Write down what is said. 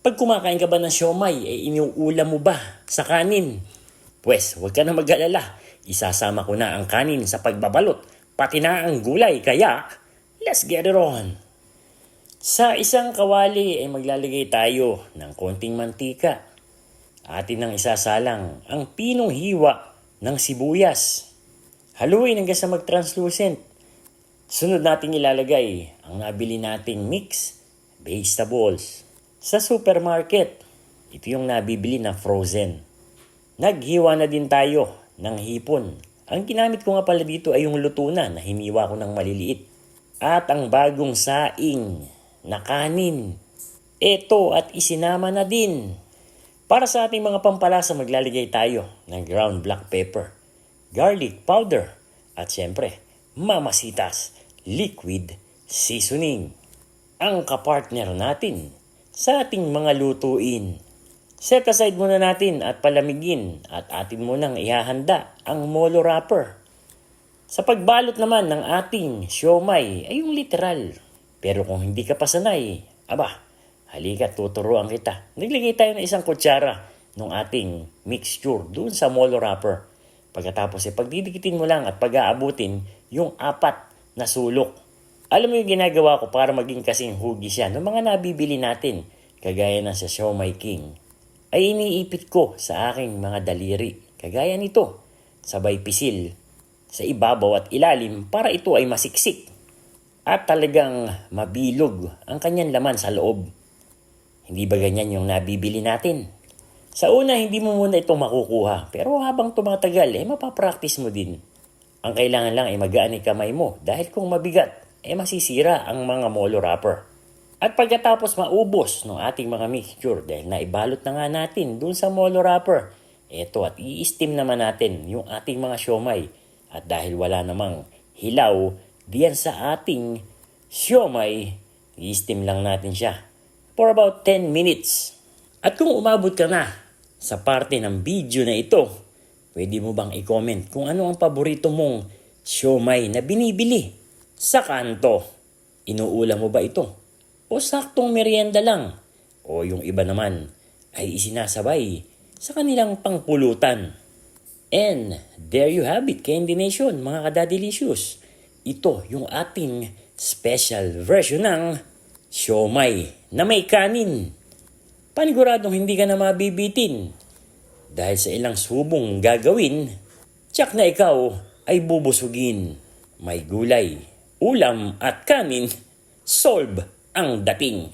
Pag kumakain ka ba ng siomay, eh iniuulam mo ba sa kanin? Pwes, huwag ka na mag-alala. Isasama ko na ang kanin sa pagbabalot, pati na ang gulay. Kaya, let's get it on. Sa isang kawali ay maglalagay tayo ng konting mantika. Atin nang isasalang ang pinong hiwa ng sibuyas. Haluin hanggang sa mag-translucent. Sunod nating ilalagay ang nabili nating mix vegetables. Sa supermarket, ito yung nabibili na frozen. Naghiwa na din tayo ng hipon. Ang ginamit ko nga pala dito ay yung luto na na hiniwa ko ng maliliit. At ang bagong saing na kanin. Ito at isinama na din. Para sa ating mga pampalasa maglalagay tayo ng ground black pepper, garlic powder, at syempre, mamasitas liquid seasoning. Ang kapartner natin sa ating mga lutuin. Set aside muna natin at palamigin at atin munang ihahanda ang molo wrapper. Sa pagbalot naman ng ating siomay ay yung literal. Pero kung hindi ka pa sanay, aba, halika tuturuan kita. Naglagay tayo ng isang kutsara ng ating mixture doon sa molo wrapper. Pagkatapos ay pagdidikitin mo lang at pag-aabutin yung apat na sulok. Alam mo yung ginagawa ko para maging kasing hugis yan ng mga nabibili natin, kagaya ng sa Siomay King, ay iniipit ko sa aking mga daliri, kagaya nito, sabay pisil, sa ibabaw at ilalim para ito ay masiksik at talagang mabilog ang kanyang laman sa loob. Hindi ba ganyan yung nabibili natin? Sa una, hindi mo muna ito makukuha. Pero habang tumatagal, eh, mapapractice mo din. Ang kailangan lang ay magaan ang kamay mo dahil kung mabigat, eh masisira ang mga molo wrapper. At pagkatapos maubos ng ating mga mixture dahil naibalot na nga natin dun sa molo wrapper, eto at i-steam naman natin yung ating mga siomay. At dahil wala namang hilaw diyan sa ating siomay, i-steam lang natin siya for about 10 minutes. At kung umabot ka na sa parte ng video na ito, pwede mo bang i-comment kung ano ang paborito mong siomay na binibili sa kanto? Inuulam mo ba ito? O saktong merienda lang? O yung iba naman ay isinasabay sa kanilang pangpulutan? And there you have it, Candy Nation, mga kadadilicious. Ito yung ating special version ng siomay na may kanin. Paniguradong hindi ka na mabibitin. Dahil sa ilang subong gagawin, tsak na ikaw ay bubusugin. May gulay, ulam at kanin, solve ang dating.